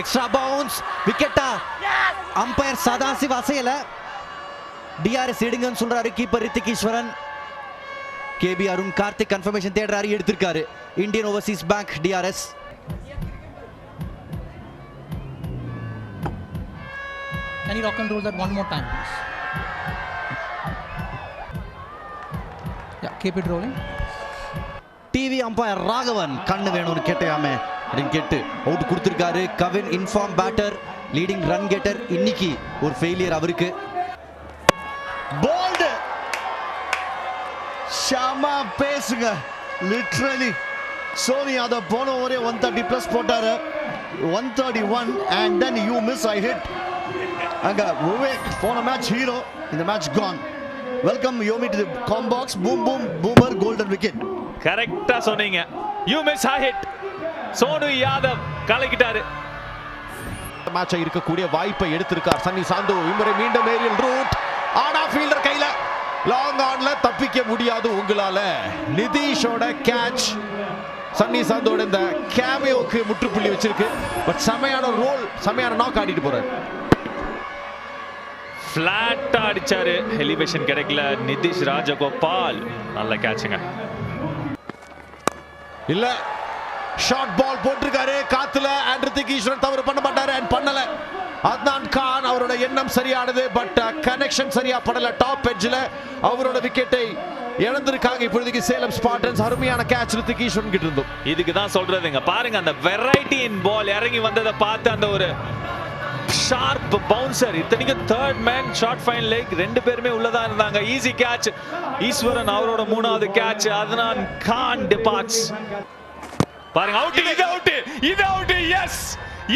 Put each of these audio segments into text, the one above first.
Extra bounce விக்கெட்டா umpire Sadashiv அசையல DRS எடுங்கன்னு சொல்றாரு keeper Ritik Easwaran KB Arun Karthik confirmation தேடுறாரு எடுத்திருக்காரு. Indian Overseas Bank DRS Can you rock and roll that one more time, please? Yeah, keep it rolling. TV umpire Raghavan கண்ணு வேணும்னு கேட்டையாமே. அப்படின்னு கேட்டு அவுட் கொடுத்திருக்காரு. Kavin in form batter leading run getter இன்னைக்கு ஒரு failure அவருக்கு. போல்டு ஷாமா பேசுங்க. லிட்ரலி சோனி அதை போன ஒரே ஒன் தேர்ட்டி ப்ளஸ் போட்டாரு. One thirty one and then you miss I hit அங்க விவேக் போன மேட்ச் ஹீரோ இந்த மேட்ச் கான் வெல்கம் யோமி to the காம்பாக்ஸ் boom boom boomer golden wicket கரெக்டா சொன்னீங்க. You miss hit Sonu Yadav கலக்கிட்டாரு. மேட்சை இருக்கக்கூடிய வாய்ப்பை எடுத்திருக்கார். சன்னி சாந்து இம்முறை மீண்டும் ஏரியல் ரூட் ஆனா ஃபீல்டர் கையில. லாங் ஆன்ல தப்பிக்க முடியாது உங்களால. நிதிஷோட கேட்ச் சன்னி சாந்தோட இந்த கேமியோக்கு முற்றுப்புள்ளி வச்சிருக்கு. பட் செமையான ரோல் செமையான நாக் ஆடிட்டு போறாரு. பிளாட்டா அடிச்சாரு. எலிவேஷன் கிடைக்கல. நிதிஷ் ராஜகோபால். நல்ல கேட்சுங்க இல்ல. ஷார்ட் பால் போட்டிருக்காரு. காத்துல அண்ட் ஈஸ்வரன் தவறு பண்ண மாட்டாரு அண்ட் பண்ணல. அத்னான் கான் அவரோட எண்ணம் சரியானது பட் கனெக்ஷன் uh, சரியா படல. டாப் எட்ஜ்ல அவரோட விக்கெட்டை இழந்திருக்காங்க. இப்பொழுதைக்கு சேலம் ஸ்பாட்டன்ஸ் அருமையான கேட்ச் ரித்திக் ஈஸ்வரன் கிட்ட இருந்தோம். இதுக்கு தான் சொல்றதுங்க. பாருங்க அந்த வெரைட்டி இன் பால் இறங்கி வந்ததை பார்த்து அந்த ஒரு ஷார்ப் பவுன்சர் இத்தனைக்கும் third man short fine leg ரெண்டு பேருமே உள்ளதா இருந்தாங்க. ஈஸி கேட்ச் ஈஸ்வரன் அவரோட மூணாவது கேட்ச் அதனான் கான் டிபார்ட்ஸ் பாருங்க அவுட் இது அவுட் இது out yes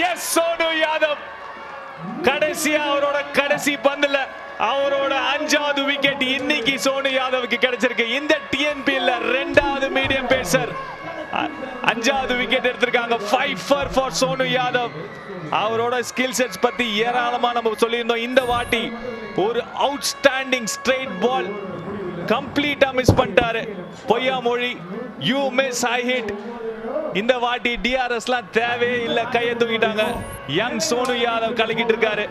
yes Sonu Yadav. கடைசியா அவரோட கடைசி பந்துல அவரோட அஞ்சாவது விக்கெட் இன்னைக்கு சோனு யாதவுக்கு கிடைச்சிருக்கு. இந்த டிஎன்பிஎல்ல ரெண்டாவது மீடியம் பேசர் அஞ்சாவது விக்கெட் எடுத்திருக்காங்க. Five for for Sonu Yadav. அவரோட ஸ்கில் செட்ஸ் பத்தி ஏராளமா நம்ம சொல்லியிருந்தோம். இந்த வாட்டி ஒரு அவுட்ஸ்டாண்டிங் ஸ்ட்ரெயிட் பால் கம்ப்ளீட்டா மிஸ் பண்ணிட்டாரு. பொய்யா மொழி யூ மிஸ் ஐ ஹிட் இந்த வாட்டி டிஆர்எஸ்லாம் தேவையே இல்லை கையை தூக்கிட்டாங்க. யங் சோனு யாதவ் கலக்கிட்டு இருக்காரு.